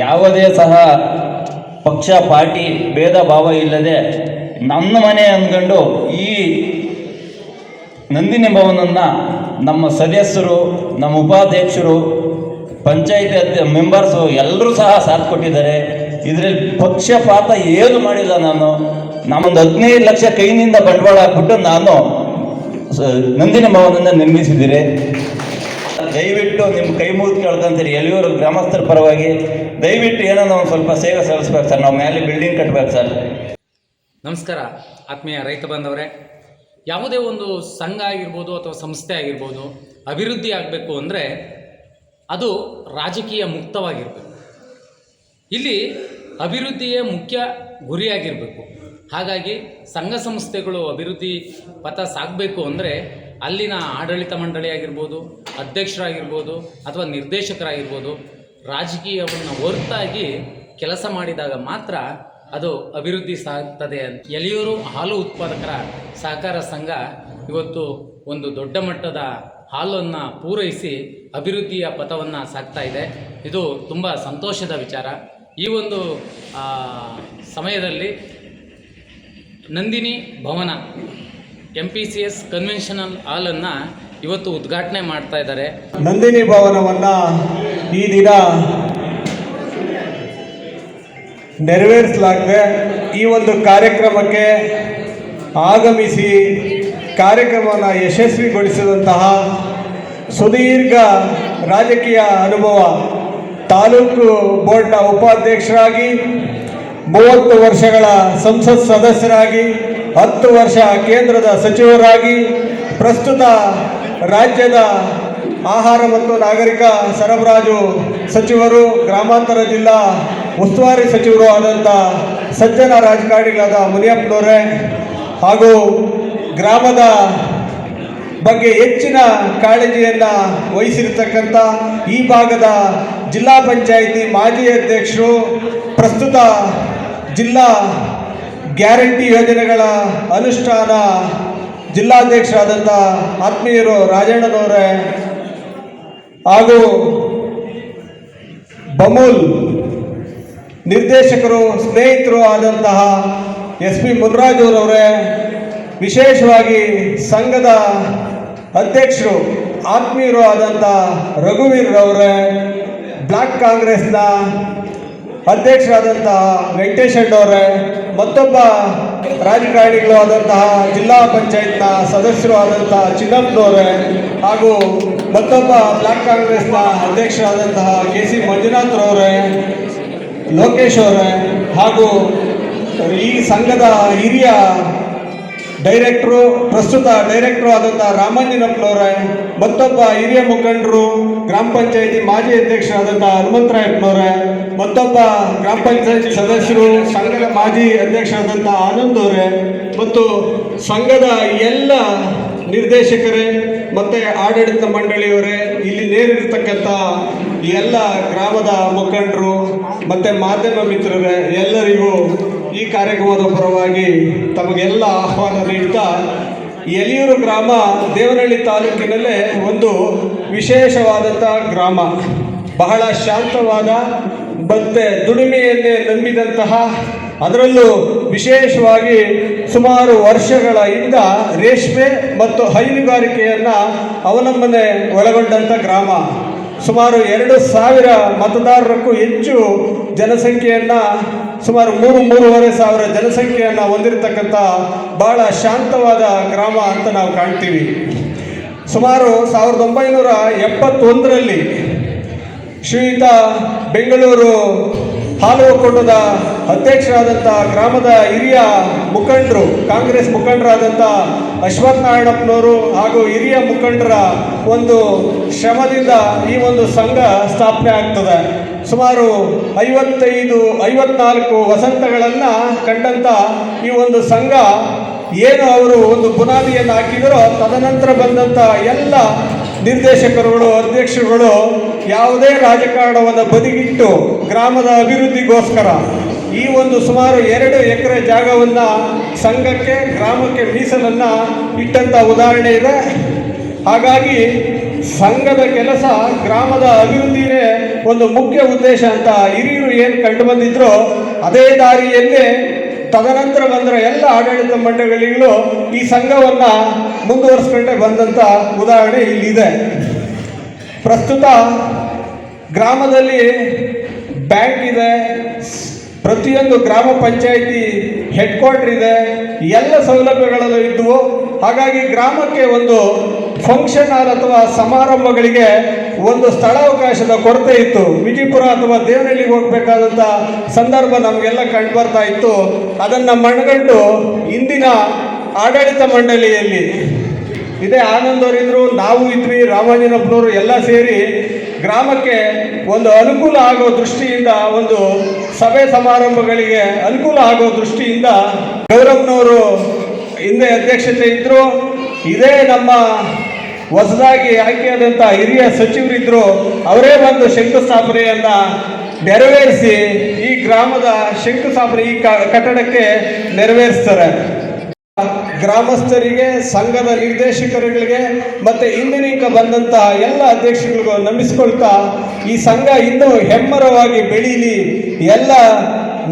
ಯಾವುದೇ ಸಹ ಪಕ್ಷ, ಪಾರ್ಟಿ ಭೇದ ಭಾವ ಇಲ್ಲದೆ ನನ್ನ ಮನೆ ಅಂದ್ಕೊಂಡು ಈ ನಂದಿನಿ ಭವನನ್ನು ನಮ್ಮ ಸದಸ್ಯರು, ನಮ್ಮ ಉಪಾಧ್ಯಕ್ಷರು, ಪಂಚಾಯತಿ ಅಧ್ಯ ಮೆಂಬರ್ಸು ಎಲ್ಲರೂ ಸಹ ಸಾಥ್ ಕೊಟ್ಟಿದ್ದಾರೆ. ಇದರಲ್ಲಿ ಪಕ್ಷಪಾತ ಏನು ಮಾಡಿಲ್ಲ ನಾನು. ನಮ್ಮೊಂದು ಹದಿನೈದು ಲಕ್ಷ ಕೈನಿಂದ ಬಂಡವಾಳ ಹಾಕ್ಬಿಟ್ಟು ನಾನು ನಂದಿನಿ ಭವನನ್ನು ನಿರ್ಮಿಸಿದ್ದೀರಿ ದಯವಿಟ್ಟು ನಿಮ್ಮ ಕೈ ಮುಗಿದು ಕೇಳ್ಕೊಂತೀರಿ ಎಲ್ಲಿಯವರು ಗ್ರಾಮಸ್ಥರ ಪರವಾಗಿ. ದಯವಿಟ್ಟು ಏನೋ ಒಂದು ಸ್ವಲ್ಪ ಸೇವೆ ಸಲ್ಲಿಸ್ಬೇಕು ಸರ್, ನಾವು ಮೇಲೆ ಬಿಲ್ಡಿಂಗ್ ಕಟ್ಬೇಕು ಸರ್. ನಮಸ್ಕಾರ, ಆತ್ಮೀಯ ರೈತ ಬಾಂಧವರೇ. ಯಾವುದೇ ಒಂದು ಸಂಘ ಆಗಿರ್ಬೋದು ಅಥವಾ ಸಂಸ್ಥೆ ಆಗಿರ್ಬೋದು, ಅಭಿವೃದ್ಧಿ ಆಗಬೇಕು ಅಂದರೆ ಅದು ರಾಜಕೀಯ ಮುಕ್ತವಾಗಿರಬೇಕು. ಇಲ್ಲಿ ಅಭಿವೃದ್ಧಿಯೇ ಮುಖ್ಯ ಗುರಿಯಾಗಿರಬೇಕು. ಹಾಗಾಗಿ ಸಂಘ ಸಂಸ್ಥೆಗಳು ಅಭಿವೃದ್ಧಿ ಪಥ ಸಾಗಬೇಕು ಅಂದರೆ ಅಲ್ಲಿನ ಆಡಳಿತ ಮಂಡಳಿ ಆಗಿರ್ಬೋದು, ಅಧ್ಯಕ್ಷರಾಗಿರ್ಬೋದು ಅಥವಾ ನಿರ್ದೇಶಕರಾಗಿರ್ಬೋದು, ರಾಜಕೀಯವನ್ನು ಹೊರತಾಗಿ ಕೆಲಸ ಮಾಡಿದಾಗ ಮಾತ್ರ ಅದು ಅಭಿವೃದ್ಧಿ ಸಾಗ್ತದೆ ಅಂತ. ಎಲೆಯೂರು ಹಾಲು ಉತ್ಪಾದಕರ ಸಹಕಾರ ಸಂಘ ಇವತ್ತು ಒಂದು ದೊಡ್ಡ ಮಟ್ಟದ ಹಾಲನ್ನು ಪೂರೈಸಿ ಅಭಿವೃದ್ಧಿಯ ಪಥವನ್ನು ಸಾಕ್ತಾ ಇದೆ. ಇದು ತುಂಬ ಸಂತೋಷದ ವಿಚಾರ. ಈ ಒಂದು ಸಮಯದಲ್ಲಿ Nandini Bhavan M P C S conventional ಹಾಲನ್ನು ಇವತ್ತು ಉದ್ಘಾಟನೆ ಮಾಡ್ತಾ ಇದ್ದಾರೆ. ನಂದಿನಿ ಭವನವನ್ನ ಈ ದಿನ ನೆರವೇರಿಸಲಾಗಿದೆ. ಈ ಒಂದು ಕಾರ್ಯಕ್ರಮಕ್ಕೆ ಆಗಮಿಸಿ ಕಾರ್ಯಕ್ರಮವನ್ನು ಯಶಸ್ವಿಗೊಳಿಸಿದಂತಹ ಸುದೀರ್ಘ ರಾಜಕೀಯ ಅನುಭವ ತಾಲೂಕು ಬೋರ್ಡ್ನ ಉಪಾಧ್ಯಕ್ಷರಾಗಿ, ಮೂವತ್ತು ವರ್ಷಗಳ ಸಂಸತ್ ಸದಸ್ಯರಾಗಿ ಹತ್ತು ವರ್ಷ ಕೇಂದ್ರದ ಸಚಿವರಾಗಿ ಪ್ರಸ್ತುತ ರಾಜ್ಯದ ಆಹಾರ ಮತ್ತು ನಾಗರಿಕ ಸರಬರಾಜು ಸಚಿವರು, ಗ್ರಾಮಾಂತರ ಜಿಲ್ಲಾ ಉಸ್ತುವಾರಿ ಸಚಿವರು ಆದಂಥ ಸಜ್ಜನ ರಾಜಕಾರಣಿಗಳಾದ ಮುನಿಯಪ್ಪನವರೇ ಹಾಗೂ ಗ್ರಾಮದ ಬಗ್ಗೆ ಹೆಚ್ಚಿನ ಕಾಳಜಿಯನ್ನು ವಹಿಸಿರ್ತಕ್ಕಂಥ ಈ ಭಾಗದ ಜಿಲ್ಲಾ ಪಂಚಾಯಿತಿ ಮಾಜಿ ಅಧ್ಯಕ್ಷರು, ಪ್ರಸ್ತುತ ಜಿಲ್ಲಾ ಗ್ಯಾರಂಟಿ ಯೋಜನೆಗಳ ಅನುಷ್ಠಾನ ಜಿಲ್ಲಾಧ್ಯಕ್ಷರಾದಂಥ ಆತ್ಮೀಯರು ರಾಜಣ್ಣನವರೇ ಹಾಗೂ ಬಮೂಲ್ ನಿರ್ದೇಶಕರು, ಸ್ನೇಹಿತರು ಆದಂತಹ ಎಸ್ ಪಿ ಮುನ್ರಾಜುರವರೇ ವಿಶೇಷವಾಗಿ ಸಂಘದ ಅಧ್ಯಕ್ಷರು, ಆತ್ಮೀಯರು ಆದಂಥ ರಘುವೀರ್ರವರೇ, ಬ್ಲಾಕ್ ಕಾಂಗ್ರೆಸ್ನ ಅಧ್ಯಕ್ಷರಾದಂತಹ ವೆಂಕಟೇಶ್ ಅವರೇ ಮತ್ತೊಬ್ಬ ರಾಜಕಾರಣಿಗಳು ಆದಂತಹ ಜಿಲ್ಲಾ ಪಂಚಾಯತ್ನ ಸದಸ್ಯರು ಆದಂತಹ ಚಿನ್ನಪ್ಪನವರೇ ಹಾಗೂ ಮತ್ತೊಬ್ಬ ಬ್ಲಾಕ್ ಕಾಂಗ್ರೆಸ್ನ ಅಧ್ಯಕ್ಷರಾದಂತಹ ಕೆ ಸಿ ಮಂಜುನಾಥ್ರವರೇ ಲೋಕೇಶ್ ಅವರೇ, ಹಾಗೂ ಈ ಸಂಘದ ಹಿರಿಯ ಡೈರೆಕ್ಟ್ರು, ಪ್ರಸ್ತುತ ಡೈರೆಕ್ಟ್ರು ಆದಂತಹ ರಾಮಂಜನಪ್ಪನವರೇ, ಮತ್ತೊಬ್ಬ ಹಿರಿಯ ಮುಖಂಡರು ಗ್ರಾಮ ಪಂಚಾಯತಿ ಮಾಜಿ ಅಧ್ಯಕ್ಷರಾದಂತಹ ಹನುಮಂತರಾಯಪ್ಪನವರ ಮತ್ತೊಬ್ಬ ಗ್ರಾಮ ಪಂಚಾಯತಿ ಸದಸ್ಯರು, ಸಂಘದ ಮಾಜಿ ಅಧ್ಯಕ್ಷರಾದಂತಹ ಆನಂದ್ ಅವರೇ, ಮತ್ತು ಸಂಘದ ಎಲ್ಲ ನಿರ್ದೇಶಕರೇ, ಮತ್ತು ಆಡಳಿತ ಮಂಡಳಿಯವರೇ, ಇಲ್ಲಿ ನೇರಿರ್ತಕ್ಕಂಥ ಎಲ್ಲ ಗ್ರಾಮದ ಮುಖಂಡರು, ಮತ್ತು ಮಾಧ್ಯಮ ಮಿತ್ರರೇ, ಎಲ್ಲರಿಗೂ ಈ ಕಾರ್ಯಕ್ರಮದ ಪರವಾಗಿ ತಮಗೆಲ್ಲ ಆಹ್ವಾನ ನೀಡ್ತಾ ಎಲಿಯೂರು ಗ್ರಾಮ ದೇವನಹಳ್ಳಿ ತಾಲೂಕಿನಲ್ಲೇ ಒಂದು ವಿಶೇಷವಾದಂಥ ಗ್ರಾಮ. ಬಹಳ ಶಾಂತವಾದ ಮತ್ತೆ ದುಡಿಮೆಯನ್ನೇ ನಂಬಿದಂತಹ ಅದರಲ್ಲೂ ವಿಶೇಷವಾಗಿ ಸುಮಾರು ವರ್ಷಗಳ ಹಿಂದ ರೇಷ್ಮೆ ಮತ್ತು ಹೈನುಗಾರಿಕೆಯನ್ನು ಅವಲಂಬನೆ ಒಳಗೊಂಡಂಥ ಗ್ರಾಮ. ಸುಮಾರು ಎರಡು ಸಾವಿರ ಮತದಾರರಕ್ಕೂ ಹೆಚ್ಚು ಜನಸಂಖ್ಯೆಯನ್ನು, ಸುಮಾರು ಮೂರು, ಮೂರುವರೆ ಸಾವಿರ ಜನಸಂಖ್ಯೆಯನ್ನು ಹೊಂದಿರತಕ್ಕಂಥ ಬಹಳ ಶಾಂತವಾದ ಗ್ರಾಮ ಅಂತ ನಾವು ಕಾಣ್ತೀವಿ. ಸುಮಾರು ಸಾವಿರದ ಒಂಬೈನೂರ ಎಪ್ಪತ್ತೊಂದರಲ್ಲಿ ಶ್ರೀಯುತ ಬೆಂಗಳೂರು ಹಾಲು ಒಕ್ಕೊಂಡದ ಅಧ್ಯಕ್ಷರಾದಂಥ ಗ್ರಾಮದ ಹಿರಿಯ ಮುಖಂಡರು, ಕಾಂಗ್ರೆಸ್ ಮುಖಂಡರಾದಂಥ ಅಶ್ವಥ್ ನಾರಾಯಣಪ್ಪನವರು ಹಾಗೂ ಹಿರಿಯ ಮುಖಂಡರ ಒಂದು ಶ್ರಮದಿಂದ ಈ ಒಂದು ಸಂಘ ಸ್ಥಾಪನೆ ಆಗ್ತದೆ. ಸುಮಾರು ಐವತ್ತೈದು, ಐವತ್ನಾಲ್ಕು ವಸಂತಗಳನ್ನು ಕಂಡಂಥ ಈ ಒಂದು ಸಂಘ ಏನು ಅವರು ಒಂದು ಬುನಾದಿಯನ್ನು ಹಾಕಿದರೋ ತದನಂತರ ಬಂದಂಥ ಎಲ್ಲ ನಿರ್ದೇಶಕರುಗಳು, ಅಧ್ಯಕ್ಷರುಗಳು ಯಾವುದೇ ರಾಜಕಾರಣವನ್ನು ಬದಿಗಿಟ್ಟು ಗ್ರಾಮದ ಅಭಿವೃದ್ಧಿಗೋಸ್ಕರ ಈ ಒಂದು ಸುಮಾರು ಎರಡು ಎಕರೆ ಜಾಗವನ್ನು ಸಂಘಕ್ಕೆ, ಗ್ರಾಮಕ್ಕೆ ಮೀಸಲನ್ನು ಇಟ್ಟಂಥ ಉದಾಹರಣೆ ಇದೆ. ಹಾಗಾಗಿ ಸಂಘದ ಕೆಲಸ ಗ್ರಾಮದ ಅಭಿವೃದ್ಧಿನೇ ಒಂದು ಮುಖ್ಯ ಉದ್ದೇಶ ಅಂತ ಹಿರಿಯರು ಏನು ಕಂಡು ಬಂದಿದ್ರೋ, ಅದೇ ದಾರಿಯಲ್ಲೇ ತದನಂತರ ಬಂದರೆ ಎಲ್ಲ ಆಡಳಿತ ಮಂಡಳಿಗಳು ಈ ಸಂಘವನ್ನು ಮುಂದುವರಿಸ್ಕೊಂಡೇ ಬಂದಂಥ ಉದಾಹರಣೆ ಇಲ್ಲಿದೆ. ಪ್ರಸ್ತುತ ಗ್ರಾಮದಲ್ಲಿ ಬ್ಯಾಂಕ್ ಇದೆ, ಪ್ರತಿಯೊಂದು ಗ್ರಾಮ ಪಂಚಾಯಿತಿ ಹೆಡ್ ಕ್ವಾರ್ಟರ್ ಇದೆ, ಎಲ್ಲ ಸೌಲಭ್ಯಗಳಲ್ಲೂ ಇದ್ದವು ಹಾಗಾಗಿ ಗ್ರಾಮಕ್ಕೆ ಒಂದು ಫಂಕ್ಷನ್ ಹಾಲ್ ಅಥವಾ ಸಮಾರಂಭಗಳಿಗೆ ಒಂದು ಸ್ಥಳಾವಕಾಶದ ಕೊರತೆ ಇತ್ತು. ವಿಜಯಪುರ ಅಥವಾ ದೇವನಹಳ್ಳಿಗೆ ಹೋಗಬೇಕಾದಂಥ ಸಂದರ್ಭ ನಮಗೆಲ್ಲ ಕಂಡು ಬರ್ತಾ ಇತ್ತು. ಅದನ್ನು ಮಣ್ಗಂಡು ಇಂದಿನ ಆಡಳಿತ ಮಂಡಳಿಯಲ್ಲಿ ಇದೇ. ಆನಂದವರಿದ್ದರು ನಾವು ಇದ್ವಿ, ರಾಮಾಂಜನಪ್ಪನವರು ಎಲ್ಲ ಸೇರಿ ಗ್ರಾಮಕ್ಕೆ ಒಂದು ಅನುಕೂಲ ಆಗೋ ದೃಷ್ಟಿಯಿಂದ ಒಂದು ಸಭೆ ಸಮಾರಂಭಗಳಿಗೆ ಅನುಕೂಲ ಆಗೋ ದೃಷ್ಟಿಯಿಂದ ಗೌರವ್ನವರು ಹಿಂದೆ ಅಧ್ಯಕ್ಷತೆ ಇದ್ದರು ಇದೇ ನಮ್ಮ ಹೊಸದಾಗಿ ಆಯ್ಕೆಯಾದಂಥ ಹಿರಿಯ ಸಚಿವರಿದ್ದರು ಅವರೇ ಒಂದು ಶಂಕುಸ್ಥಾಪನೆಯನ್ನು ನೆರವೇರಿಸಿ ಈ ಗ್ರಾಮದ ಶಂಕುಸ್ಥಾಪನೆ ಈ ಕಟ್ಟಡಕ್ಕೆ ನೆರವೇರಿಸ್ತಾರೆ. ಗ್ರಾಮಸ್ಥರಿಗೆ, ಸಂಘದ ನಿರ್ದೇಶಕರುಗಳಿಗೆ, ಮತ್ತು ಇಂದಿನಿಂದ ಬಂದಂತಹ ಎಲ್ಲ ಅಧ್ಯಕ್ಷಗಳಿಗೂ ನಂಬಿಸಿಕೊಳ್ತಾ ಈ ಸಂಘ ಇನ್ನೂ ಹೆಮ್ಮರವಾಗಿ ಬೆಳೀಲಿ. ಎಲ್ಲ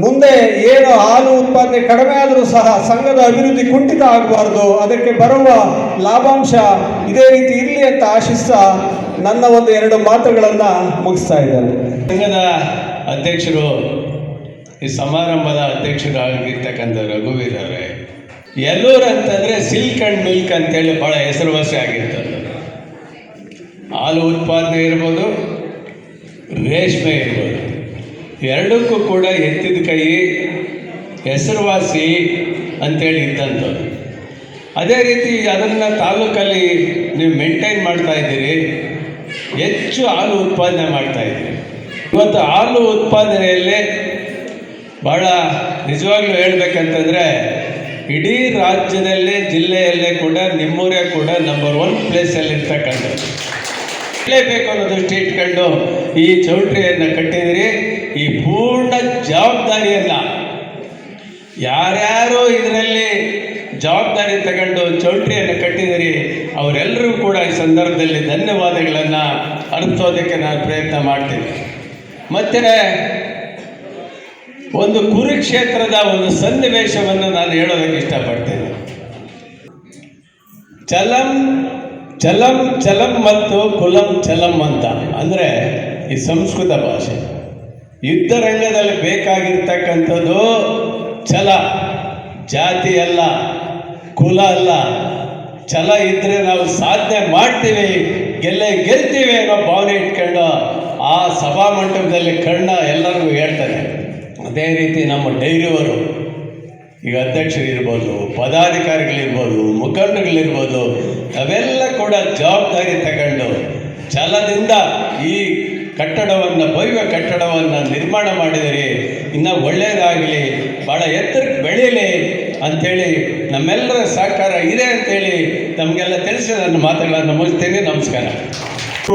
ಮುಂದೆ ಏನು ಹಾಲು ಉತ್ಪಾದನೆ ಕಡಿಮೆ ಆದರೂ ಸಹ ಸಂಘದ ಅಭಿವೃದ್ಧಿ ಕುಂಠಿತ ಆಗಬಾರ್ದು. ಅದಕ್ಕೆ ಬರುವ ಲಾಭಾಂಶ ಇದೇ ರೀತಿ ಇರಲಿ ಅಂತ ಆಶಿಸ್ತಾ ನನ್ನ ಒಂದು ಎರಡು ಮಾತುಗಳನ್ನು ಮುಗಿಸ್ತಾ ಇದ್ದಾರೆ ಸಂಘದ ಅಧ್ಯಕ್ಷರು ಈ ಸಮಾರಂಭದ ಅಧ್ಯಕ್ಷರಾಗಿರ್ತಕ್ಕಂಥ ರಘುವೀರರೇ ಎಲ್ಲೂರು ಅಂತಂದರೆ ಸಿಲ್ಕ್ ಆ್ಯಂಡ್ ಮಿಲ್ಕ್ ಅಂತೇಳಿ ಭಾಳ ಹೆಸರುವಾಸಿ ಆಗಿತ್ತು ಹಾಲು ಉತ್ಪಾದನೆ ಇರ್ಬೋದು, ರೇಷ್ಮೆ ಇರ್ಬೋದು. ಎರಡಕ್ಕೂ ಕೂಡ ಎತ್ತಿದ ಕೈ ಹೆಸರುವಾಸಿ ಅಂತೇಳಿ ಇದ್ದಂಥದ್ದು. ಅದೇ ರೀತಿ ಅದನ್ನು ತಾಲೂಕಲ್ಲಿ ನೀವು ಮೇಂಟೈನ್ ಮಾಡ್ತಾ ಇದ್ದೀರಿ, ಹೆಚ್ಚು ಹಾಲು ಉತ್ಪಾದನೆ ಮಾಡ್ತಾ ಇದ್ದೀರಿ. ಇವತ್ತು ಹಾಲು ಉತ್ಪಾದನೆಯಲ್ಲಿ ಭಾಳ ನಿಜವಾಗ್ಲೂ ಹೇಳ್ಬೇಕಂತಂದರೆ ಇಡೀ ರಾಜ್ಯದಲ್ಲೇ, ಜಿಲ್ಲೆಯಲ್ಲೇ ಕೂಡ, ನಿಮ್ಮೂರೇ ಕೂಡ ನಂಬರ್ ಒನ್ ಪ್ಲೇಸಲ್ಲಿ ಇರ್ತಕ್ಕಂಥದ್ದು. ಬೇಕು ಅನ್ನೋ ದೃಷ್ಟಿ ಇಟ್ಕೊಂಡು ಈ ಚೌಟ್ರಿಯನ್ನು ಕಟ್ಟಿದಿರಿ. ಈ ಪೂರ್ಣ ಜವಾಬ್ದಾರಿಯನ್ನು ಯಾರ್ಯಾರು ಇದರಲ್ಲಿ ಜವಾಬ್ದಾರಿ ತಗೊಂಡು ಚೌಟ್ರಿಯನ್ನು ಕಟ್ಟಿದಿರಿ ಅವರೆಲ್ಲರೂ ಕೂಡ ಈ ಸಂದರ್ಭದಲ್ಲಿ ಧನ್ಯವಾದಗಳನ್ನು ಅರ್ಥೋದಕ್ಕೆ ನಾನು ಪ್ರಯತ್ನ ಮಾಡ್ತೀನಿ. ಮತ್ತು ಒಂದು ಕುರುಕ್ಷೇತ್ರದ ಒಂದು ಸನ್ನಿವೇಶವನ್ನು ನಾನು ಹೇಳೋದಕ್ಕೆ ಇಷ್ಟಪಡ್ತೇನೆ. ಚಲಂ ಚಲಂ ಚಲಂ ಮತ್ತು ಕುಲಂ, ಚಲಂ ಅಂತ. ಅಂದರೆ ಈ ಸಂಸ್ಕೃತ ಭಾಷೆ. ಯುದ್ಧ ರಂಗದಲ್ಲಿ ಬೇಕಾಗಿರ್ತಕ್ಕಂಥದ್ದು ಛಲ. ಜಾತಿ ಅಲ್ಲ, ಕುಲ ಅಲ್ಲ. ಛಲ ಇದ್ದರೆ ನಾವು ಸಾಧನೆ ಮಾಡ್ತೀವಿ, ಗೆಲ್ಲೇ ಗೆಲ್ತೀವಿ ಅನ್ನೋ ಭಾವನೆ ಇಟ್ಕೊಂಡು ಆ ಸಭಾ ಮಂಟಪದಲ್ಲಿ ಕಣ್ಣ ಎಲ್ಲರಿಗೂ ಹೇಳ್ತಾನೆ. ಅದೇ ರೀತಿ ನಮ್ಮ ಡೈರಿಯವರು, ಈಗ ಅಧ್ಯಕ್ಷರಿರ್ಬೋದು, ಪದಾಧಿಕಾರಿಗಳಿರ್ಬೋದು ಮುಖಂಡಗಳಿರ್ಬೋದು ಅವೆಲ್ಲ ಕೂಡ ಜವಾಬ್ದಾರಿ ತಗೊಂಡು ಛಲದಿಂದ ಈ ಕಟ್ಟಡವನ್ನು, ಭವ್ಯ ಕಟ್ಟಡವನ್ನು ನಿರ್ಮಾಣ ಮಾಡಿದರೆ ಇನ್ನೂ ಒಳ್ಳೆಯದಾಗಲಿ ಭಾಳ ಎತ್ತರಕ್ಕೆ ಬೆಳೀಲಿ ಅಂಥೇಳಿ ನಮ್ಮೆಲ್ಲರ ಸಹಕಾರ ಇದೆ ಅಂತೇಳಿ ನಮಗೆಲ್ಲ ತಿಳಿಸಿ ನನ್ನ ಮಾತುಗಳನ್ನು ಮುಗಿಸ್ತೇನೆ. ನಮಸ್ಕಾರ.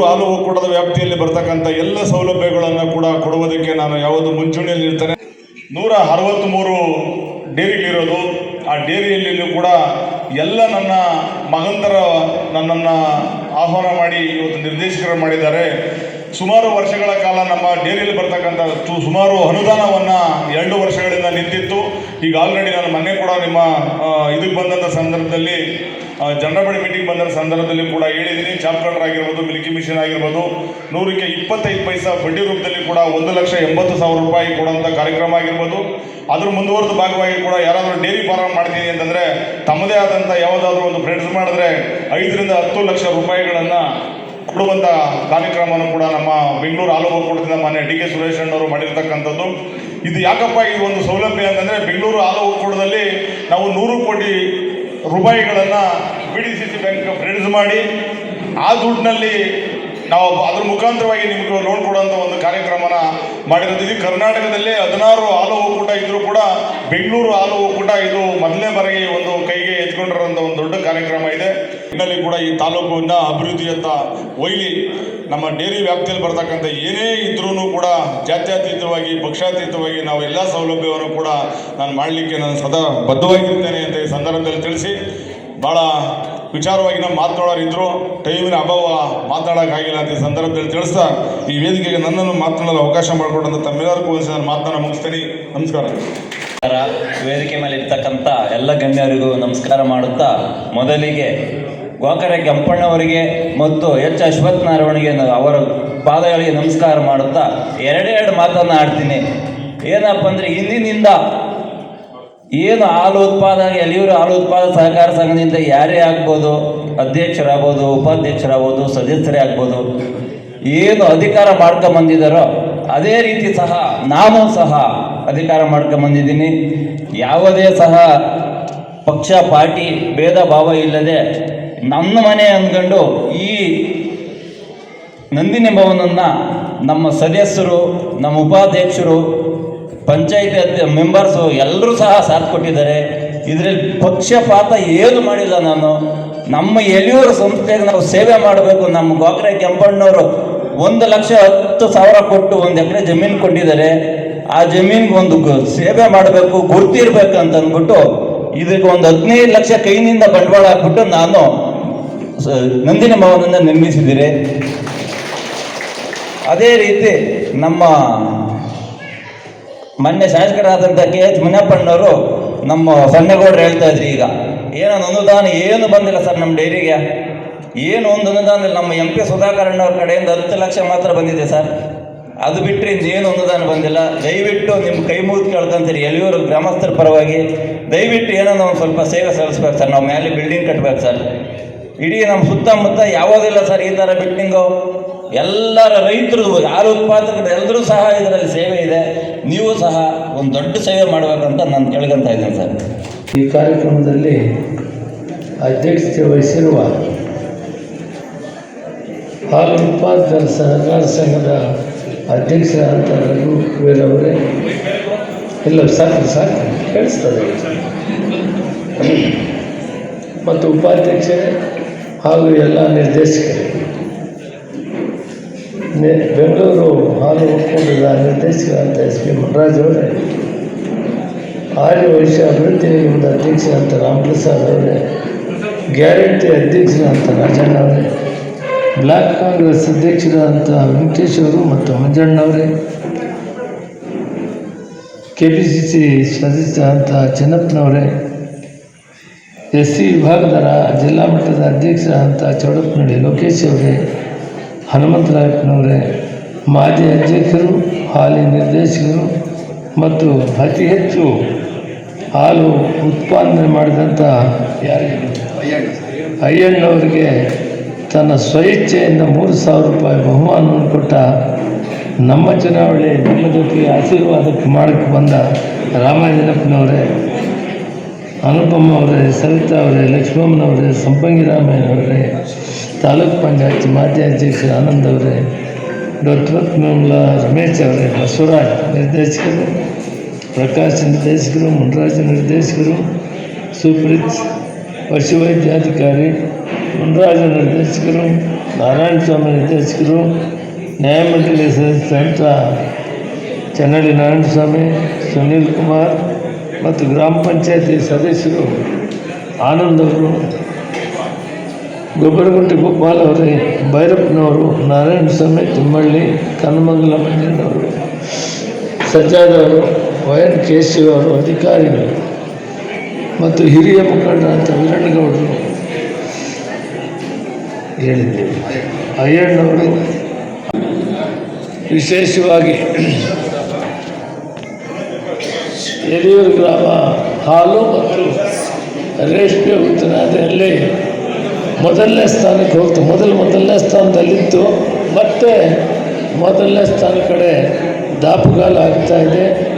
ಹಾಲು ಒಕ್ಕೂಟದ ವ್ಯಾಪ್ತಿಯಲ್ಲಿ ಬರ್ತಕ್ಕಂಥ ಎಲ್ಲ ಸೌಲಭ್ಯಗಳನ್ನು ಕೂಡ ಕೊಡುವುದಕ್ಕೆ ನಾನು ಯಾವುದು ಮುಂಚೂಣಿಯಲ್ಲಿ ಇರ್ತೇನೆ ನೂರ ಅರವತ್ತ್ಮೂರು ಡೇರಿಗಳಿರೋದು ಆ ಡೇರಿಯಲ್ಲಿಯೂ ಕೂಡ ಎಲ್ಲ ನನ್ನ ಮಗಂತರ ನನ್ನನ್ನು ಆಹ್ವಾನ ಮಾಡಿ ಇವತ್ತು ನಿರ್ದೇಶಕರು ಮಾಡಿದ್ದಾರೆ. ಸುಮಾರು ವರ್ಷಗಳ ಕಾಲ ನಮ್ಮ ಡೇರಿಯಲ್ಲಿ ಬರ್ತಕ್ಕಂಥ ಸುಮಾರು ಅನುದಾನವನ್ನು ಎರಡು ವರ್ಷಗಳಿಂದ ನಿಂತಿತ್ತು. ಈಗ ಆಲ್ರೆಡಿ ನಾನು ಮೊನ್ನೆ ಕೂಡ ನಿಮ್ಮ ಇದಕ್ಕೆ ಬಂದಂಥ ಸಂದರ್ಭದಲ್ಲಿ ಜನರಬಡಿ ಮೀಟಿಂಗ್ ಬಂದ ಸಂದರ್ಭದಲ್ಲಿ ಕೂಡ ಹೇಳಿದ್ದೀನಿ. ಚಾಪ್ಟರ್ ಆಗಿರ್ಬೋದು ಮಿಲ್ಕಿ ಮಿಷನ್ ಆಗಿರ್ಬೋದು, ನೂರಕ್ಕೆ ಇಪ್ಪತ್ತೈದು ಪೈಸಾ ಬಡ್ಡಿ ರೂಪದಲ್ಲಿ ಕೂಡ ಒಂದು ಲಕ್ಷ ಎಂಬತ್ತು ಸಾವಿರ ರೂಪಾಯಿ ಕೊಡುವಂಥ ಕಾರ್ಯಕ್ರಮ ಆಗಿರ್ಬೋದು. ಅದ್ರ ಮುಂದುವರೆದ ಭಾಗವಾಗಿ ಕೂಡ ಯಾರಾದರೂ ಡೈರಿ ಫಾರಂ ಮಾಡ್ತೀನಿ ಅಂತಂದರೆ, ತಮ್ಮದೇ ಆದಂಥ ಯಾವುದಾದ್ರೂ ಒಂದು ಫ್ರೆಂಡ್ಸ್ ಮಾಡಿದ್ರೆ ಐದರಿಂದ ಹತ್ತು ಲಕ್ಷ ರೂಪಾಯಿಗಳನ್ನು ಕೊಡುವಂಥ ಕಾರ್ಯಕ್ರಮವನ್ನು ಕೂಡ ನಮ್ಮ ಬೆಂಗಳೂರು ಹಾಲು ಒಕ್ಕೂಟದಿಂದ ಮಾನ್ಯ ಡಿ ಕೆ ಸುರೇಶ್ ಅಣ್ಣವರು ಮಾಡಿರ್ತಕ್ಕಂಥದ್ದು. ಇದು ಯಾಕಪ್ಪ ಈ ಒಂದು ಸೌಲಭ್ಯ ಅಂತಂದರೆ ಬೆಂಗಳೂರು ಹಾಲು ಒಕ್ಕೂಟದಲ್ಲಿ ನಾವು ನೂರು ಕೋಟಿ ರೂಪಾಯಿಗಳನ್ನು B D C C bank friends ಮಾಡಿ, ಆ ದುಡ್ಡಿನಲ್ಲಿ ನಾವು ಅದ್ರ ಮುಖಾಂತರವಾಗಿ ನಿಮಗೆ ಲೋನ್ ಕೊಡುವಂಥ ಒಂದು ಕಾರ್ಯಕ್ರಮನ ಮಾಡಿರೋದು. ಕರ್ನಾಟಕದಲ್ಲೇ ಹದಿನಾರು ಹಾಲು ಒಕ್ಕೂಟ ಇದ್ದರೂ ಕೂಡ ಬೆಂಗಳೂರು ಹಾಲು ಒಕ್ಕೂಟ ಇದು ಮೊದಲನೇ ಬಾರಿಗೆ ಒಂದು ಕೈಗೆ ಎತ್ಕೊಂಡಿರೋಂಥ ಒಂದು ದೊಡ್ಡ ಕಾರ್ಯಕ್ರಮ ಇದೆ. ಇದರಲ್ಲಿ ಕೂಡ ಈ ತಾಲೂಕಿನ ಅಭಿವೃದ್ಧಿಯತ್ತ ಒಯ್ಲಿ ನಮ್ಮ ಡೇರಿ ವ್ಯಾಪ್ತಿಯಲ್ಲಿ ಬರ್ತಕ್ಕಂಥ ಏನೇ ಇದ್ರೂ ಕೂಡ ಜಾತ್ಯತೀತವಾಗಿ, ಪಕ್ಷಾತೀತವಾಗಿ ನಾವು ಎಲ್ಲ ಸೌಲಭ್ಯವನ್ನು ಕೂಡ ನಾನು ಮಾಡಲಿಕ್ಕೆ ನಾನು ಸದಾ ಬದ್ಧವಾಗಿರ್ತೇನೆ ಅಂತ ಈ ಸಂದರ್ಭದಲ್ಲಿ ತಿಳಿಸಿ ಭಾಳ ವಿಚಾರವಾಗಿ ನಾವು ಮಾತನಾಡೋರಿದ್ರು ಟೈಮಿನ ಅಭಾವ ಮಾತಾಡೋಕ್ಕಾಗಿಲ್ಲ ಅಂತ ಈ ಸಂದರ್ಭದಲ್ಲಿ ತಿಳಿಸ್ತಾ, ಈ ವೇದಿಕೆಗೆ ನನ್ನನ್ನು ಮಾತನಾಡಲು ಅವಕಾಶ ಮಾಡಿಕೊಟ್ಟಂತ ತಮ್ಮೆಲ್ಲರಿಗೂ ಒಂದು ನಾನು ಮಾತನಾಡ ಮುಗಿಸ್ತೀನಿ ನಮಸ್ಕಾರ. ವೇದಿಕೆ ಮೇಲೆ ಇರ್ತಕ್ಕಂಥ ಎಲ್ಲ ಗಣ್ಯರಿಗೂ ನಮಸ್ಕಾರ ಮಾಡುತ್ತಾ, ಮೊದಲಿಗೆ ಗೋಕರೆ ಕೆಂಪಣ್ಣವರಿಗೆ ಮತ್ತು ಎಚ್ ಅಶ್ವಥ್ ನಾರಾಯಣಗೆ ಅವರ ಪಾದಗಳಿಗೆ ನಮಸ್ಕಾರ ಮಾಡುತ್ತಾ ಎರಡೆರಡು ಮಾತನ್ನು ಆಡ್ತೀನಿ. ಏನಪ್ಪ ಅಂದರೆ ಇಂದಿನಿಂದ ಏನು ಹಾಲು ಉತ್ಪಾದನೆ ಎಲ್ಲಿಯವರು ಹಾಲು ಉತ್ಪಾದಕ ಸಹಕಾರ ಸಂಘದಿಂದ ಯಾರೇ ಆಗ್ಬೋದು, ಅಧ್ಯಕ್ಷರಾಗ್ಬೋದು, ಉಪಾಧ್ಯಕ್ಷರಾಗ್ಬೋದು, ಸದಸ್ಯರೇ ಆಗ್ಬೋದು, ಏನು ಅಧಿಕಾರ ಮಾಡ್ಕೊಂಬಂದಿದ್ದಾರೋ ಅದೇ ರೀತಿ ಸಹ ನಾನು ಸಹ ಅಧಿಕಾರ ಮಾಡ್ಕೊಂಬಂದಿದ್ದೀನಿ ಯಾವುದೇ ಸಹ ಪಕ್ಷ, ಪಾರ್ಟಿ, ಭೇದ ಭಾವ ಇಲ್ಲದೆ ನನ್ನ ಮನೆ ಅಂದ್ಕೊಂಡು ಈ ನಂದಿನಿ ಭವನನ್ನು ನಮ್ಮ ಸದಸ್ಯರು, ನಮ್ಮ ಉಪಾಧ್ಯಕ್ಷರು, ಪಂಚಾಯತಿ ಅಧ್ಯ ಮೆಂಬರ್ಸು ಎಲ್ಲರೂ ಸಹ ಸಾಥ್ ಕೊಟ್ಟಿದ್ದಾರೆ. ಇದರಲ್ಲಿ ಪಕ್ಷಪಾತ ಏನು ಮಾಡಿಲ್ಲ ನಾನು. ನಮ್ಮ ಎಲಿಯೂರು ಸಂಸ್ಥೆಗೆ ನಾವು ಸೇವೆ ಮಾಡಬೇಕು. ನಮ್ಮ ಗೋಕರೆ ಕೆಂಪಣ್ಣವರು ಒಂದು ಲಕ್ಷ ಹತ್ತು ಸಾವಿರ ಕೊಟ್ಟು ಒಂದು ಎಕರೆ ಜಮೀನು ಕೊಟ್ಟಿದ್ದಾರೆ ಆ ಜಮೀನಿಗೆ ಒಂದು ಸೇವೆ ಮಾಡಬೇಕು, ಗುರ್ತಿರ್ಬೇಕು ಅಂತ ಅಂದ್ಬಿಟ್ಟು ಇದಕ್ಕೆ ಒಂದು ಹದಿನೈದು ಲಕ್ಷ ಕೈನಿಂದ ಬಂಡವಾಳ ಹಾಕ್ಬಿಟ್ಟು ನಾನು ನಂದಿನಿ ಭವನನ್ನು ನಿರ್ಮಿಸಿದ್ದೀರಿ ಅದೇ ರೀತಿ ನಮ್ಮ ಮೊನ್ನೆ ಶಾಸಕರಾದಂಥ ಕೆ ಎಚ್ ಮುನಿಯಪ್ಪಣ್ಣವರು ನಮ್ಮ ಸಣ್ಣಗೌಡರು ಹೇಳ್ತಾ ಇದ್ರಿ ಈಗ, ಏನೋ ಅನುದಾನ ಏನು ಬಂದಿಲ್ಲ ಸರ್ ನಮ್ಮ ಡೈರಿಗೆ? ಏನು ಒಂದು ಅನುದಾನ ಇಲ್ಲ? ನಮ್ಮ ಎಂ ಪಿ ಸುಧಾಕರಣ್ಣವ್ರ ಕಡೆಯಿಂದ ಹತ್ತು ಲಕ್ಷ ಮಾತ್ರ ಬಂದಿದೆ ಸರ್. ಅದು ಬಿಟ್ಟರೆ ಏನು ಅನುದಾನ ಬಂದಿಲ್ಲ. ದಯವಿಟ್ಟು ನಿಮ್ಮ ಕೈ ಮುಗಿದು ಕೇಳ್ಕೊಂತೀರಿ, ಎಲ್ಲಿಯವರು ಗ್ರಾಮಸ್ಥರ ಪರವಾಗಿ. ದಯವಿಟ್ಟು ಏನೋ ಒಂದು ಸ್ವಲ್ಪ ಸೇವೆ ಸಲ್ಲಿಸ್ಬೇಕು ಸರ್. ನಾವು ಮೇಲೆ ಬಿಲ್ಡಿಂಗ್ ಕಟ್ಬೇಕು ಸರ್. ಇಡೀ ನಮ್ಮ ಸುತ್ತಮುತ್ತ ಯಾವುದಿಲ್ಲ ಸರ್, ಈ ಥರ ಬಿಲ್ಡಿಂಗು ಎಲ್ಲರ ರೈತರು ಹಾಲು ಉತ್ಪಾದಕರು ಎಲ್ಲರೂ ಸಹ ಇದರಲ್ಲಿ ಸೇವೆ ಇದೆ. ನೀವು ಸಹ ಒಂದು ದೊಡ್ಡ ಸೇವೆ ಮಾಡಬೇಕಂತ ನಾನು ಕೇಳ್ಕೊಂತ ಇದ್ದೀನಿ ಸರ್. ಈ ಕಾರ್ಯಕ್ರಮದಲ್ಲಿ ಅಧ್ಯಕ್ಷತೆ ವಹಿಸಿರುವ ಹಾಲು ಉತ್ಪಾದಕರ ಸಹಕಾರ ಸಂಘದ ಅಧ್ಯಕ್ಷರಾದಂಥ ರಘುವೀರವರೇ ಇಲ್ಲ ಸಾಕು ಸಾಕು ಕೇಳಿಸ್ತದೆ. ಮತ್ತು ಉಪಾಧ್ಯಕ್ಷರೇ ಹಾಗೂ ಎಲ್ಲ ನಿರ್ದೇಶಕರು. ಬೆಂಗಳೂರು ಹಾಲು ಒಕ್ಕೂಟದ ನಿರ್ದೇಶಕರಂತ ಎಸ್ ಪಿ ಮಟ್ರಾಜ್ ಅವರೇ ಆರ್ಯ ವೈಶ್ಯ ಅಭಿವೃದ್ಧಿ ನಿಗಮದ ಅಧ್ಯಕ್ಷರಂತ ರಾಮಪ್ರಸಾದ್ ಅವರೇ, ಗ್ಯಾರಂಟಿ ಅಧ್ಯಕ್ಷರಂತ ರಾಜಣ್ಣ ಅವರೇ, ಬ್ಲಾಕ್ ಕಾಂಗ್ರೆಸ್ ಅಧ್ಯಕ್ಷರಾದಂಥ ವೆಂಕಟೇಶ್ ಅವರು ಮತ್ತು ಮಂಜಣ್ಣವರೇ ಕೆ ಪಿ ಸಿ ಸಿ ಸದಸ್ಯರಾದಂಥ ಚೆನ್ನಪ್ಪನವರೇ ಎಸ್ ಸಿ ವಿಭಾಗದ ಜಿಲ್ಲಾ ಮಟ್ಟದ ಅಧ್ಯಕ್ಷರಾದಂಥ ಚೌಡಪ್ಪನಹಳ್ಳಿ ಲೋಕೇಶ್ ಅವರೇ ಹನುಮಂತರಾಯಪ್ಪನವರೇ ಮಾಜಿ ಅಧ್ಯಕ್ಷರು, ಹಾಲಿ ನಿರ್ದೇಶಕರು ಮತ್ತು ಅತಿ ಹೆಚ್ಚು ಹಾಲು ಉತ್ಪಾದನೆ ಮಾಡಿದಂಥ ಯಾರಿಗೆ ಅಯ್ಯಣ್ಣವರಿಗೆ ತನ್ನ ಸ್ವಇಚ್ಛೆಯಿಂದ ಮೂರು ಸಾವಿರ ರೂಪಾಯಿ ಬಹುಮಾನವನ್ನು ಕೊಟ್ಟ ನಮ್ಮ ಚುನಾವಣೆ ನಮ್ಮ ಜೊತೆಗೆ ಆಶೀರ್ವಾದಕ್ಕೆ ಮಾಡಕ್ಕೆ ಬಂದ ರಾಮಾಂಜನಪ್ಪನವರೇ ಅನುಪಮ್ಮ ಅವರೇ, ಸವಿತಾ ಅವರೇ ಲಕ್ಷ್ಮಮ್ಮನವರೇ ಸಂಪಂಗಿರಾಮಯ್ಯನವರೇ ತಾಲೂಕ್ ಪಂಚಾಯತ್ ಮಾಜಿ ಅಧ್ಯಕ್ಷ ಆನಂದ್ ಅವರೇ, ಡಾಕ್ಟರ್ ರಮೇಶ್ ಅವರೇ ಬಸವರಾಜ್ ನಿರ್ದೇಶಕರು, ಪ್ರಕಾಶ್ ನಿರ್ದೇಶಕರು, ಮುನರಾಜ್ ನಿರ್ದೇಶಕರು, ಸುಪ್ರೀತ್ ಪಶುವೈದ್ಯಾಧಿಕಾರಿ, ಮುನರಾಜ ನಿರ್ದೇಶಕರು, ನಾರಾಯಣ ಸ್ವಾಮಿ ನಿರ್ದೇಶಕರು ನ್ಯಾಯಮಂಡಳಿ ಸದಸ್ಯ ಚನ್ನಳ್ಳಿ ನಾರಾಯಣಸ್ವಾಮಿ, ಸುನೀಲ್ ಕುಮಾರ್ ಮತ್ತು ಗ್ರಾಮ ಪಂಚಾಯತಿ ಸದಸ್ಯರು ಆನಂದವರು ಗೊಬ್ಬರಗುಂಟೆ ಗೋಪಾಲ್ ಅವರೇ, ಭೈರಪ್ಪನವರು, ನಾರಾಯಣ ಸ್ವಾಮಿ ತಿಮ್ಮಳ್ಳಿ ಕನ್ನಮಂಗಲ ಮಂಜಣ್ಣವರು ಸಜ್ಜಾದವರು ವೈ ಎನ್ ಕೇಶವ್ ಅವರು, ಅಧಿಕಾರಿಗಳು ಮತ್ತು ಹಿರಿಯ ಮುಖಂಡರಂತ ವೀರಣ್ಣಗೌಡರು ಹೇಳಿದ್ದೇವೆ ಅಯ್ಯಣ್ಣವರು ವಿಶೇಷವಾಗಿ ಯಡಿಯೂರು ಗ್ರಾಮ ಹಾಲು ಮತ್ತು ರೇಷ್ಮೆ ಉತ್ತರಾದಿಯಲ್ಲಿ ಮೊದಲನೇ ಸ್ಥಾನಕ್ಕೆ ಹೋಗ್ತು. ಮೊದಲು ಮೊದಲನೇ ಸ್ಥಾನದಲ್ಲಿತ್ತು. ಮತ್ತೆ ಮೊದಲನೇ ಸ್ಥಾನ ಕಡೆ ದಾಪುಗಾಲ ಆಗ್ತಾ ಇದೆ.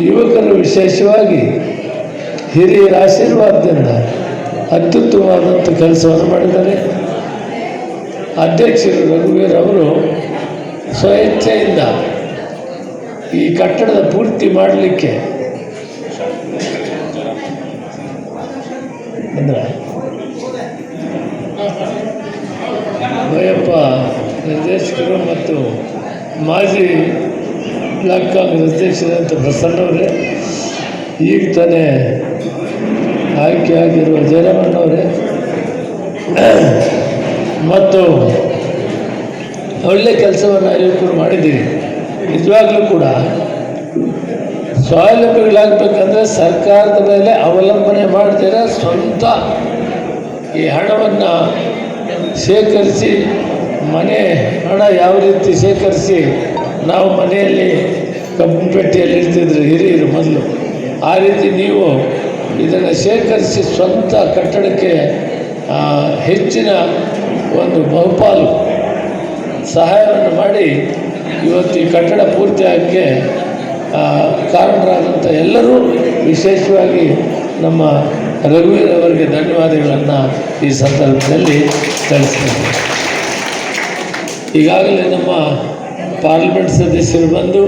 ಯುವಕರು ವಿಶೇಷವಾಗಿ ಹಿರಿಯರ ಆಶೀರ್ವಾದದಿಂದ ಅತ್ಯುತ್ತಮವಾದಂಥ ಕೆಲಸವನ್ನು ಮಾಡಿದ್ದಾರೆ. ಅಧ್ಯಕ್ಷರು ರಘುವೀರ್ ಅವರು ಸ್ವಇಚ್ಛೆಯಿಂದ ಈ ಕಟ್ಟಡದ ಪೂರ್ತಿ ಮಾಡಲಿಕ್ಕೆ ಅಂದ್ರೆ ಭಯಪ್ಪ ನಿರ್ದೇಶಕರು ಮತ್ತು ಮಾಜಿ ಬ್ಲಾಕ್ ಕಾಂಗ್ರೆಸ್ ಅಧ್ಯಕ್ಷರಂತ ಪ್ರಸನ್ನವರೇ ಈಗ ತಾನೇ ಆಯ್ಕೆಯಾಗಿರುವ ಜಯರಾಮಣ್ಣವರೇ ಮತ್ತು ಒಳ್ಳೆ ಕೆಲಸವನ್ನು ಯುವಕರು ಮಾಡಿದ್ದೀರಿ. ನಿಜವಾಗ್ಲೂ ಕೂಡ ಸ್ವಾವಲಂಬಿಗಳಾಗಬೇಕಂದ್ರೆ ಸರ್ಕಾರದ ಮೇಲೆ ಅವಲಂಬನೆ ಮಾಡ್ತೀರ ಸ್ವಂತ ಈ ಹಣವನ್ನು ಶೇಖರಿಸಿ, ಮನೆ ಹಣ ಯಾವ ರೀತಿ ಶೇಖರಿಸಿ ನಾವು ಮನೆಯಲ್ಲಿ ಕಬ್ಬಿನ ಪೆಟ್ಟಿಯಲ್ಲಿ ಇರ್ತಿದ್ರು ಹಿರಿಯರು ಮೊದಲು, ಆ ರೀತಿ ನೀವು ಇದನ್ನು ಶೇಖರಿಸಿ ಸ್ವಂತ ಕಟ್ಟಡಕ್ಕೆ ಹೆಚ್ಚಿನ ಒಂದು ಬಹುಪಾಲು ಸಹಾಯವನ್ನು ಮಾಡಿ ಇವತ್ತು ಈ ಕಟ್ಟಡ ಪೂರ್ತಿ ಆಗಕ್ಕೆ ಕಾರಣರಾದಂಥ ಎಲ್ಲರೂ ವಿಶೇಷವಾಗಿ ನಮ್ಮ ರಘುವೀರ್ ಅವರಿಗೆ ಧನ್ಯವಾದಗಳನ್ನು ಈ ಸಂದರ್ಭದಲ್ಲಿ ತಿಳಿಸ್ತೀನಿ. ಈಗಾಗಲೇ ನಮ್ಮ ಪಾರ್ಲಿಮೆಂಟ್ ಸದಸ್ಯರು ಬಂದು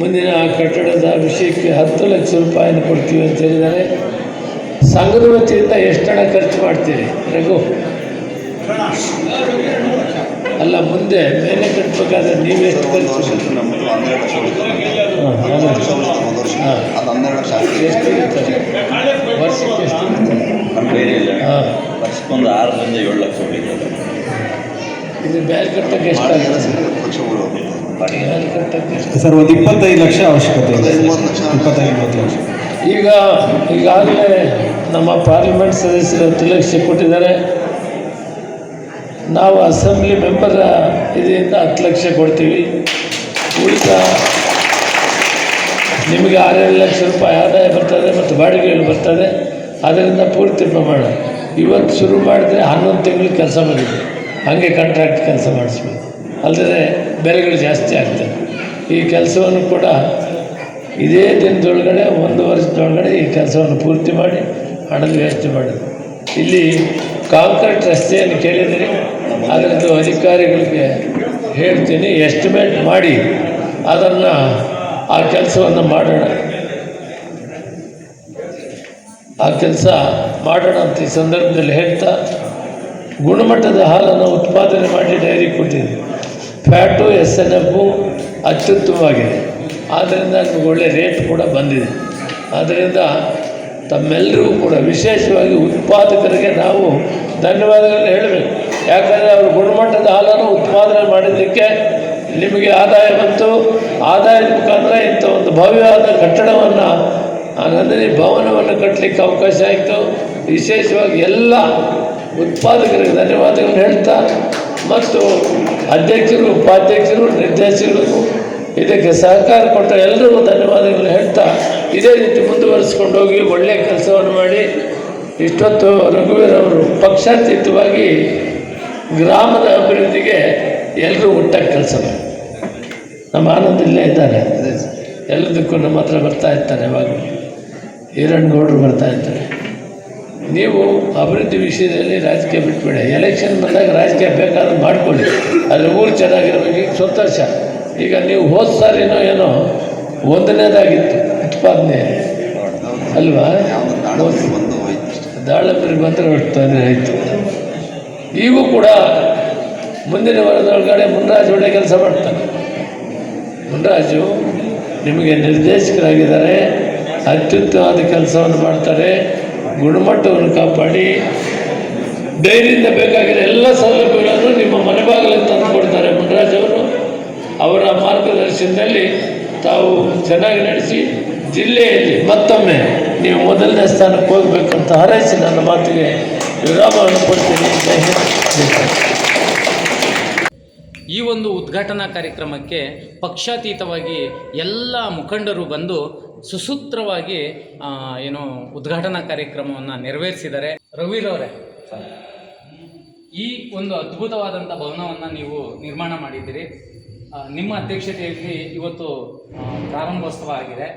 ಮುಂದಿನ ಆ ಕಟ್ಟಡದ ವಿಷಯಕ್ಕೆ ಹತ್ತು ಲಕ್ಷ ರೂಪಾಯಿನ ಕೊಡ್ತೀವಿ ಅಂತ ಹೇಳಿದ್ದಾರೆ. ಸಂಘದ ವತಿಯಿಂದ ಎಷ್ಟು ಹಣ ಖರ್ಚು ಮಾಡ್ತೀರಿ ರಘು? ಅಲ್ಲ ಮುಂದೆ ಮೇಲೆ ಕಟ್ಟಬೇಕಾದ್ರೆ ನೀವೇ ಖರ್ಚು ನಮ್ಮದು ಹನ್ನೆರಡು ಲಕ್ಷ ಲಕ್ಷ. ಒಂದು ವರ್ಷ ಹಾಂ. ಅದು ಹನ್ನೆರಡು ಲಕ್ಷ ಎಷ್ಟು ಇರ್ತದೆ? ವರ್ಷಕ್ಕೆ ಎಷ್ಟು ವರ್ಷಕ್ಕೊಂದು ಆರರಿಂದ ಏಳು ಲಕ್ಷ ಇದು ಕಟ್ಟಕ್ಕೆ ಎಷ್ಟು ಲಕ್ಷ ಸರ್ ಒಂದು ಇಪ್ಪತ್ತೈದು ಲಕ್ಷ ಅವಶ್ಯಕತೆ ಇದೆ ಇಪ್ಪತ್ತೈದು ಮೂವತ್ತು ಲಕ್ಷ. ಈಗ ಈಗಾಗಲೇ ನಮ್ಮ ಪಾರ್ಲಿಮೆಂಟ್ ಸದಸ್ಯರು ಹತ್ತು ಲಕ್ಷ ಕೊಟ್ಟಿದ್ದಾರೆ. ನಾವು ಅಸೆಂಬ್ಲಿ ಮೆಂಬರ್ ಇದರಿಂದ ಹತ್ತು ಲಕ್ಷ ಕೊಡ್ತೀವಿ. ಉಳಿದ ನಿಮಗೆ ಆರೇಳು ಲಕ್ಷ ರೂಪಾಯಿ ಆದಾಯ ಬರ್ತದೆ ಮತ್ತು ಬಾಡಿಗೆಗಳು ಬರ್ತದೆ. ಅದರಿಂದ ಪೂರ್ತಿ ಪ್ರಮಾಣ. ಇವತ್ತು ಶುರು ಮಾಡಿದ್ರೆ ಹನ್ನೊಂದು ತಿಂಗಳು ಕೆಲಸ ಬಂದಿದೆ ಹಾಗೆ ಕಾಂಟ್ರಾಕ್ಟ್ ಕೆಲಸ ಮಾಡಿಸ್ಬೇಕು ಅಲ್ಲದೆ ಬೆಲೆಗಳು ಜಾಸ್ತಿ ಆಗ್ತದೆ. ಈ ಕೆಲಸವನ್ನು ಕೂಡ ಇದೇ ದಿನದೊಳಗಡೆ, ಒಂದು ವರ್ಷದೊಳಗಡೆ ಈ ಕೆಲಸವನ್ನು ಪೂರ್ತಿ ಮಾಡಿ ಹಣದ ವ್ಯವಸ್ಥೆ ಮಾಡಿದೆ ಇಲ್ಲಿ ಕಾಂಕ್ರೀಟ್ ರಸ್ತೆಯನ್ನು ಕೇಳಿದರೆ ಅದರದ್ದು ಅಧಿಕಾರಿಗಳಿಗೆ ಹೇಳ್ತೀನಿ ಎಸ್ಟಿಮೇಟ್ ಮಾಡಿ, ಅದನ್ನು ಆ ಕೆಲಸವನ್ನು ಮಾಡೋಣ. ಆ ಕೆಲಸ ಮಾಡೋಣ ಅಂತ ಈ ಸಂದರ್ಭದಲ್ಲಿ ಹೇಳ್ತಾ, ಗುಣಮಟ್ಟದ ಹಾಲನ್ನು ಉತ್ಪಾದನೆ ಮಾಡಿ ಡೈರಿ ಕೊಟ್ಟಿದೆ ಫ್ಯಾಟು, ಎಸ್ ಎನ್ ಎಫು ಅತ್ಯುತ್ತಮವಾಗಿದೆ. ಆದ್ದರಿಂದ ನಮಗೆ ಒಳ್ಳೆ ರೇಟ್ ಕೂಡ ಬಂದಿದೆ. ಆದ್ದರಿಂದ ತಮ್ಮೆಲ್ಲರಿಗೂ ಕೂಡ ವಿಶೇಷವಾಗಿ ಉತ್ಪಾದಕರಿಗೆ ನಾವು ಧನ್ಯವಾದಗಳನ್ನು ಹೇಳಬೇಕು. ಯಾಕಂದರೆ ಅವರು ಗುಣಮಟ್ಟದ ಹಾಲನ್ನು ಉತ್ಪಾದನೆ ಮಾಡಿದ್ದಕ್ಕೆ ನಿಮಗೆ ಆದಾಯ ಬಂತು. ಆದಾಯದ ಮುಖಾಂತರ ಇಂಥ ಒಂದು ಭವ್ಯವಾದ ಕಟ್ಟಡವನ್ನು ನಂದಿನಿ ಭವನವನ್ನು ಕಟ್ಟಲಿಕ್ಕೆ ಅವಕಾಶ ಆಯಿತು. ವಿಶೇಷವಾಗಿ ಎಲ್ಲ ಉತ್ಪಾದಕರಿಗೆ ಧನ್ಯವಾದಗಳನ್ನು ಹೇಳ್ತಾ, ಮತ್ತು ಅಧ್ಯಕ್ಷರು, ಉಪಾಧ್ಯಕ್ಷರು, ನಿರ್ದೇಶಕರಿಗೂ ಇದಕ್ಕೆ ಸಹಕಾರ ಕೊಟ್ಟ ಎಲ್ಲರಿಗೂ ಧನ್ಯವಾದಗಳು ಹೇಳ್ತಾ, ಇದೇ ರೀತಿ ಮುಂದುವರಿಸ್ಕೊಂಡು ಹೋಗಿ ಒಳ್ಳೆಯ ಕೆಲಸವನ್ನು ಮಾಡಿ. ಇಷ್ಟೊತ್ತು ರಘುವೀರವರು ಪಕ್ಷಾತೀತವಾಗಿ ಗ್ರಾಮದ ಅಭಿವೃದ್ಧಿಗೆ ಎಲ್ಲರೂ ಒಟ್ಟಾಗಿ ಕೆಲಸ ನಮ್ಮ ಆನಂದ ಇಲ್ಲೇ ಇದ್ದಾರೆ. ಎಲ್ಲದಕ್ಕೂ ನಮ್ಮ ಹತ್ರ ಬರ್ತಾ ಇರ್ತಾರೆ ಯಾವಾಗಲೂ ಈರಣ್ಣಗೌಡರು ಬರ್ತಾ ಇರ್ತಾರೆ. ನೀವು ಅಭಿವೃದ್ಧಿ ವಿಷಯದಲ್ಲಿ ರಾಜಕೀಯ ಬಿಟ್ಬೇಡಿ. ಎಲೆಕ್ಷನ್ ಬಂದಾಗ ರಾಜಕೀಯ ಬೇಕಾದ್ರೆ ಮಾಡ್ಕೊಳ್ಳಿ. ಆದರೆ ಊರು ಚೆನ್ನಾಗಿರಬೇಕು. ಈಗ ಸಂತೋಷ. ಈಗ ನೀವು ಹೋದ ಸಾರಿನೋ ಏನೋ ಒಂದನೇದಾಗಿತ್ತು ಉತ್ಪಾದನೆ. ಅಲ್ವಾ? ದಾಳಂಬ್ರಿ ಮಾತ್ರ ಅಷ್ಟು ತೊಂದರೆ ಆಯಿತು. ಈಗೂ ಕೂಡ ಮುಂದಿನ ವಾರದೊಳಗಡೆ ಮುನ್ರಾಜ್ ಒಳ್ಳೆ ಕೆಲಸ ಮಾಡ್ತಾನೆ. ಮುನ್ರಾಜು ನಿಮಗೆ ನಿರ್ದೇಶಕರಾಗಿದ್ದಾರೆ, ಅತ್ಯುತ್ತಮವಾದ ಕೆಲಸವನ್ನು ಮಾಡ್ತಾರೆ, ಗುಣಮಟ್ಟವನ್ನು ಕಾಪಾಡಿ ಡೈರಿಯಿಂದ ಬೇಕಾಗಿರೋ ಎಲ್ಲ ಸೌಲಭ್ಯಗಳನ್ನು ನಿಮ್ಮ ಮನೆ ಬಾಗಿಲಿಗೆ ತಂದು ಕೊಡ್ತಾರೆ ಮುನ್ರಾಜ್ ಅವರು. ಅವರ ಮಾರ್ಗದರ್ಶನದಲ್ಲಿ ತಾವು ಚೆನ್ನಾಗಿ ನಡೆಸಿ ಜಿಲ್ಲೆಯಲ್ಲಿ ಮತ್ತೊಮ್ಮೆ ನೀವು ಮೊದಲನೇ ಸ್ಥಾನಕ್ಕೆ ಹೋಗಬೇಕು ಅಂತ ಹಾರೈಸಿ ನನ್ನ ಮಾತಿಗೆ ವಿರಾಮವನ್ನು ಕೊಡ್ತೀನಿ. ಹಿಂದ್, ಈ ಒಂದು ಉದ್ಘಾಟನಾ ಕಾರ್ಯಕ್ರಮಕ್ಕೆ ಪಕ್ಷಾತೀತವಾಗಿ ಎಲ್ಲ ಮುಖಂಡರು ಬಂದು ಸುಸೂತ್ರವಾಗಿ ಏನು ಉದ್ಘಾಟನಾ ಕಾರ್ಯಕ್ರಮವನ್ನು ನೆರವೇರಿಸಿದ್ದಾರೆ. ರವಿರವರೇ ಈ ಒಂದು ಅದ್ಭುತವಾದಂಥ ಭವನವನ್ನು ನೀವು ನಿರ್ಮಾಣ ಮಾಡಿದ್ದೀರಿ. ನಿಮ್ಮ ಅಧ್ಯಕ್ಷತೆಯಲ್ಲಿ ಇವತ್ತು ಪ್ರಾರಂಭೋತ್ಸವ ಆಗಿದೆ.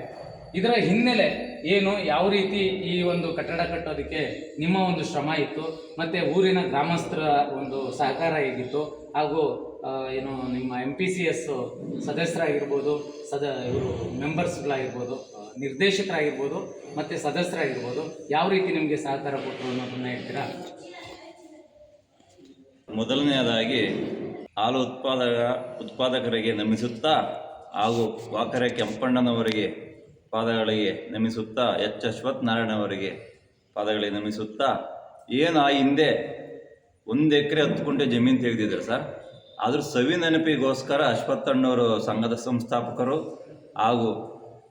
ಇದರ ಹಿನ್ನೆಲೆ ಏನು, ಯಾವ ರೀತಿ ಈ ಒಂದು ಕಟ್ಟಡ ಕಟ್ಟೋದಕ್ಕೆ ನಿಮ್ಮ ಒಂದು ಶ್ರಮ ಇತ್ತು, ಮತ್ತು ಊರಿನ ಗ್ರಾಮಸ್ಥರ ಒಂದು ಸಹಕಾರ ಹೇಗಿತ್ತು, ಹಾಗೂ ಏನು, ನಿಮ್ಮ ಎಂ ಪಿ ಸಿ ಎಸ್ ಸದಸ್ಯರಾಗಿರ್ಬೋದು, ಸದ, ಇವರು ಮೆಂಬರ್ಸ್ಗಳಾಗಿರ್ಬೋದು ನಿರ್ದೇಶಕರಾಗಿರ್ಬೋದು, ಮತ್ತು ಸದಸ್ಯರಾಗಿರ್ಬೋದು, ಯಾವ ರೀತಿ ನಿಮಗೆ ಸಹಕಾರ ಕೊಟ್ಟರು ಅನ್ನೋದನ್ನು ಹೇಳ್ತೀರಾ? ಮೊದಲನೆಯದಾಗಿ ಹಾಲು ಉತ್ಪಾದಕ, ಉತ್ಪಾದಕರಿಗೆ ನಮಿಸುತ್ತಾ ಹಾಗೂ ವಾಕರೆ ಕೆಂಪಣ್ಣನವರಿಗೆ ಪಾದಗಳಿಗೆ ನಮಿಸುತ್ತಾ ಎಚ್ ಅಶ್ವಥ್ ನಾರಾಯಣವರಿಗೆ ಪಾದಗಳಿಗೆ ನಮಿಸುತ್ತಾ ಏನು ಆ ಹಿಂದೆ ಒಂದು ಎಕರೆ ಹತ್ತು ಗುಂಟೆ ಜಮೀನು ತೆಗೆದಿದ್ರು ಸರ್. ಆದರೂ ಸವಿ ನೆನಪಿಗೋಸ್ಕರ ಅಶ್ವತ್ಥಣ್ಣವರು ಸಂಘದ ಸಂಸ್ಥಾಪಕರು ಹಾಗೂ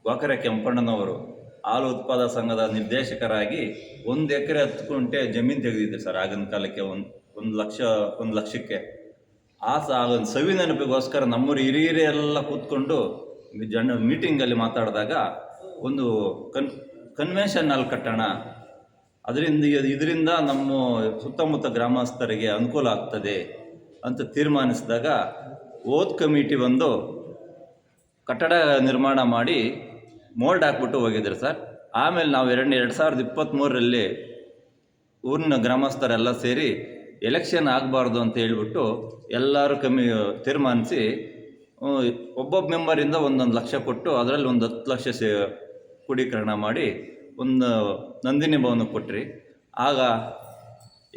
ಗೋಕರೆ ಕೆಂಪಣ್ಣನವರು ಹಾಲು ಉತ್ಪಾದಕ ಸಂಘದ ನಿರ್ದೇಶಕರಾಗಿ ಒಂದು ಎಕರೆ ಹತ್ತು ಕುಂಟೆ ಜಮೀನು ತೆಗೆದಿದ್ರು ಸರ್ ಆಗಿನ ಕಾಲಕ್ಕೆ ಒಂದು ಒಂದು ಲಕ್ಷ, ಒಂದು ಲಕ್ಷಕ್ಕೆ. ಆ ಒಂದು ಸವಿ ನೆನಪಿಗೋಸ್ಕರ ನಮ್ಮೂರು ಹಿರಿಯರೆಲ್ಲ ಕೂತ್ಕೊಂಡು ಜನ ಮೀಟಿಂಗಲ್ಲಿ ಮಾತಾಡಿದಾಗ ಒಂದು ಕನ್ ಕನ್ವೆನ್ಷನ್ ಹಾಲ್ ಕಟ್ಟೋಣ ಅದರಿಂದ ಇದರಿಂದ ನಮ್ಮ ಸುತ್ತಮುತ್ತ ಗ್ರಾಮಸ್ಥರಿಗೆ ಅನುಕೂಲ ಆಗ್ತದೆ ಅಂತ ತೀರ್ಮಾನಿಸಿದಾಗ ಓದ್ ಕಮಿಟಿ ಬಂದು ಕಟ್ಟಡ ನಿರ್ಮಾಣ ಮಾಡಿ ಮೋಲ್ಡ್ ಹಾಕ್ಬಿಟ್ಟು ಹೋಗಿದ್ರು ಸರ್. ಆಮೇಲೆ ನಾವು ಎರಡು ಎರಡು ಸಾವಿರದ ಇಪ್ಪತ್ತ್ಮೂರರಲ್ಲಿ ಊರಿನ ಗ್ರಾಮಸ್ಥರೆಲ್ಲ ಸೇರಿ ಎಲೆಕ್ಷನ್ ಆಗಬಾರ್ದು ಅಂತ ಹೇಳ್ಬಿಟ್ಟು ಎಲ್ಲರೂ ಕಮ್ಮಿ ತೀರ್ಮಾನಿಸಿ ಒಬ್ಬೊಬ್ಬ ಮೆಂಬರಿಂದ ಒಂದೊಂದು ಲಕ್ಷ ಕೊಟ್ಟು ಅದರಲ್ಲಿ ಒಂದು ಹತ್ತು ಲಕ್ಷ ಸೇ ಕ್ರೋಢೀಕರಣ ಮಾಡಿ ಒಂದು ನಂದಿನಿ ಭವನ ಕೊಟ್ಟ್ರಿ ಆಗ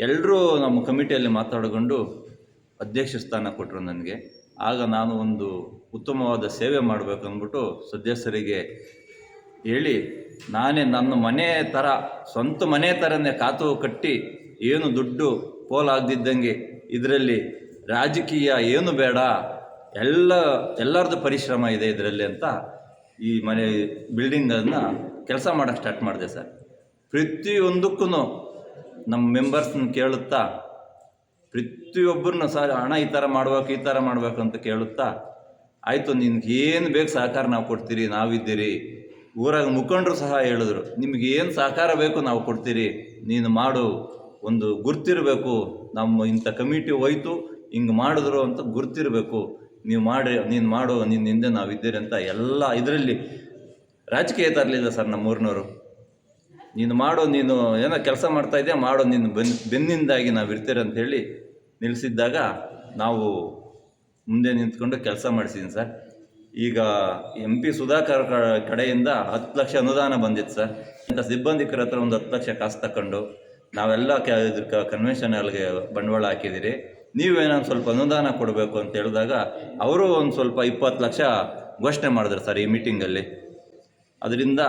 ಎಲ್ಲರೂ ನಮ್ಮ ಕಮಿಟಿಯಲ್ಲಿ ಮಾತಾಡಿಕೊಂಡು ಅಧ್ಯಕ್ಷ ಸ್ಥಾನ ಕೊಟ್ಟರು ನನಗೆ. ಆಗ ನಾನು ಒಂದು ಉತ್ತಮವಾದ ಸೇವೆ ಮಾಡಬೇಕು ಅಂದ್ಬಿಟ್ಟು ಸದಸ್ಯರಿಗೆ ಹೇಳಿ, ನಾನೇ ನನ್ನ ಮನೆ ಥರ, ಸ್ವಂತ ಮನೆ ಥರನೇ ಕಾತು ಕಟ್ಟಿ ಏನು ದುಡ್ಡು ಪೋಲಾಗದಿದ್ದಂಗೆ ಇದರಲ್ಲಿ ರಾಜಕೀಯ ಏನು ಬೇಡ, ಎಲ್ಲ, ಎಲ್ಲರದ್ದು ಪರಿಶ್ರಮ ಇದೆ ಇದರಲ್ಲಿ ಅಂತ ಈ ಮನೆ ಬಿಲ್ಡಿಂಗನ್ನು ಕೆಲಸ ಮಾಡೋಕ್ಕೆ ಸ್ಟಾರ್ಟ್ ಮಾಡಿದೆ ಸರ್. ಪ್ರತಿಯೊಂದಕ್ಕೂ ನಮ್ಮ ಮೆಂಬರ್ಸ್ನ ಕೇಳುತ್ತಾ, ಪ್ರತಿಯೊಬ್ಬರನ್ನ ಸರ್ ಹಣ ಈ ಥರ ಮಾಡ್ಬೇಕು, ಈ ಥರ ಮಾಡ್ಬೇಕು ಅಂತ ಕೇಳುತ್ತಾ, ಆಯಿತು, ನಿನ್ಗೆ ಏನು ಬೇಕು ಸಹಕಾರ ನಾವು ಕೊಡ್ತೀರಿ, ನಾವಿದ್ದೀರಿ. ಊರಾಗ ಮುಖಂಡರು ಸಹ ಹೇಳಿದ್ರು, ನಿಮ್ಗೆ ಏನು ಸಹಕಾರ ಬೇಕು ನಾವು ಕೊಡ್ತೀರಿ, ನೀನು ಮಾಡು, ಒಂದು ಗುರ್ತಿರಬೇಕು, ನಮ್ಮ ಇಂಥ ಕಮಿಟಿ ಹೋಯ್ತು, ಹಿಂಗೆ ಮಾಡಿದ್ರು ಅಂತ ಗುರ್ತಿರಬೇಕು. ನೀವು ಮಾಡಿ, ನೀನು ಮಾಡು ನಿನ್ನ ಹಿಂದೆ ನಾವು ಇದ್ದೀರಿ ಅಂತ ಎಲ್ಲ ಇದರಲ್ಲಿ ರಾಜಕೀಯ ತರಲಿಲ್ಲ ಸರ್ ನಮ್ಮೂರಿನವರು. ನೀನು ಮಾಡು, ನೀನು ಏನೋ ಕೆಲಸ ಮಾಡ್ತಾ ಇದೆಯಾ, ಮಾಡು, ನೀನು ಬೆನ್, ಬೆನ್ನಿಂದಾಗಿ ನಾವು ಇರ್ತೀರ ಅಂತ ಹೇಳಿ ನಿಲ್ಲಿಸಿದ್ದಾಗ ನಾವು ಮುಂದೆ ನಿಂತ್ಕೊಂಡು ಕೆಲಸ ಮಾಡಿಸಿದ್ದೀನಿ ಸರ್. ಈಗ ಎಂ ಪಿ ಸುಧಾಕರ್ ಕಡೆಯಿಂದ ಹತ್ತು ಲಕ್ಷ ಅನುದಾನ ಬಂದಿತ್ತು ಸರ್. ಇಂಥ ಸಿಬ್ಬಂದಿಕರ ಹತ್ರ ಒಂದು ಹತ್ತು ಲಕ್ಷ ಕಾಸು ತಗೊಂಡು ನಾವೆಲ್ಲ ಕ್ಯಾ ಕನ್ವೆನ್ಷನ್ ಹಾಲ್ಗೆ ಬಂಡವಾಳ ಹಾಕಿದ್ದೀರಿ. ನೀವೇನೋ ಒಂದು ಸ್ವಲ್ಪ ಅನುದಾನ ಕೊಡಬೇಕು ಅಂತ ಹೇಳಿದಾಗ ಅವರು ಒಂದು ಸ್ವಲ್ಪ ಇಪ್ಪತ್ತು ಲಕ್ಷ ಘೋಷಣೆ ಮಾಡಿದ್ರು ಸರ್ ಈ ಮೀಟಿಂಗಲ್ಲಿ ಅದರಿಂದ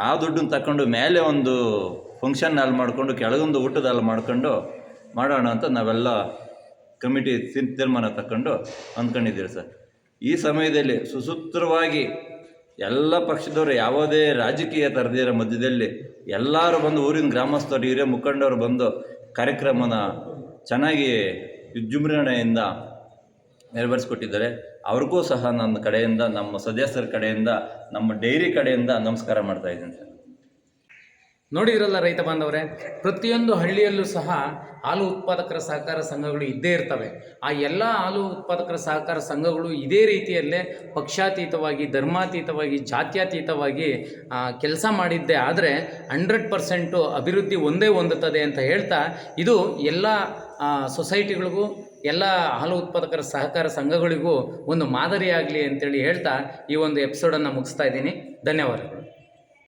ಆ ದುಡ್ಡನ್ನು ತಗೊಂಡು ಮೇಲೆ ಒಂದು ಫಂಕ್ಷನ್ ಅಲ್ಲಿ ಮಾಡಿಕೊಂಡು ಕೆಳಗೊಂದು ಊಟದಲ್ಲಿ ಮಾಡ್ಕೊಂಡು ಮಾಡೋಣ ಅಂತ ನಾವೆಲ್ಲ ಕಮಿಟಿ ತೀರ್- ತೀರ್ಮಾನ ತಗೊಂಡು ಅಂದ್ಕೊಂಡಿದ್ದೀವಿ ಸರ್. ಈ ಸಮಯದಲ್ಲಿ ಸುಸೂತ್ರವಾಗಿ ಎಲ್ಲ ಪಕ್ಷದವರು ಯಾವುದೇ ರಾಜಕೀಯ ತರದಿರೋ ಮಧ್ಯದಲ್ಲಿ ಎಲ್ಲರೂ ಬಂದು ಊರಿನ ಗ್ರಾಮಸ್ಥರು ಹಿರಿಯ ಮುಖಂಡರು ಬಂದು ಕಾರ್ಯಕ್ರಮನ ಚೆನ್ನಾಗಿ ವಿಜೃಂಭಣೆಯಿಂದ ನೆರವೇರಿಸ್ಕೊಟ್ಟಿದ್ದಾರೆ. ಅವ್ರಿಗೂ ಸಹ ನನ್ನ ಕಡೆಯಿಂದ, ನಮ್ಮ ಸದಸ್ಯರ ಕಡೆಯಿಂದ, ನಮ್ಮ ಡೈರಿ ಕಡೆಯಿಂದ ನಮಸ್ಕಾರ ಮಾಡ್ತಾ ಇದ್ದೀನಿ ಸರ್. ನೋಡಿದ್ರಲ್ಲ ರೈತ ಬಾಂಧವರೇ, ಪ್ರತಿಯೊಂದು ಹಳ್ಳಿಯಲ್ಲೂ ಸಹ ಹಾಲು ಉತ್ಪಾದಕರ ಸಹಕಾರ ಸಂಘಗಳು ಇದ್ದೇ ಇರ್ತವೆ. ಆ ಎಲ್ಲ ಹಾಲು ಉತ್ಪಾದಕರ ಸಹಕಾರ ಸಂಘಗಳು ಇದೇ ರೀತಿಯಲ್ಲೇ ಪಕ್ಷಾತೀತವಾಗಿ, ಧರ್ಮಾತೀತವಾಗಿ, ಜಾತ್ಯತೀತವಾಗಿ ಕೆಲಸ ಮಾಡಿದ್ದೆ ಆದರೆ ಹಂಡ್ರೆಡ್ ಪರ್ಸೆಂಟು ಅಭಿವೃದ್ಧಿ ಒಂದೇ ಹೊಂದುತ್ತದೆ ಅಂತ ಹೇಳ್ತಾ, ಇದು ಎಲ್ಲ ಸೊಸೈಟಿಗಳಿಗೂ ಎಲ್ಲ ಹಾಲು ಉತ್ಪಾದಕರ ಸಹಕಾರ ಸಂಘಗಳಿಗೂ ಒಂದು ಮಾದರಿಯಾಗಲಿ ಅಂತೇಳಿ ಹೇಳ್ತಾ ಈ ಒಂದು ಎಪಿಸೋಡನ್ನು ಮುಗಿಸ್ತಾ ಇದ್ದೀನಿ. ಧನ್ಯವಾದಗಳು.